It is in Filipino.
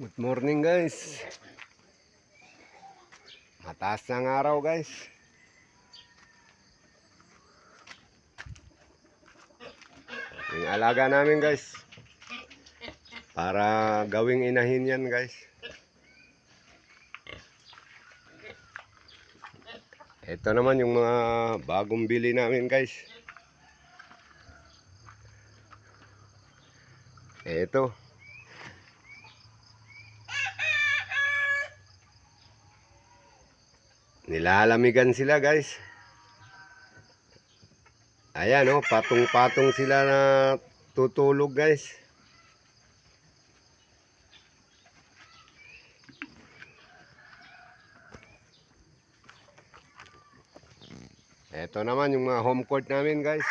Good morning guys. Mataas ng araw guys. Yung alaga namin guys. Para gawing inahin yan guys. Ito naman yung mga bagong bili namin guys. Ito. Nilalamigan sila guys. Ayan oh, patong-patong sila na tutulog guys. Ito naman yung mga home court namin guys.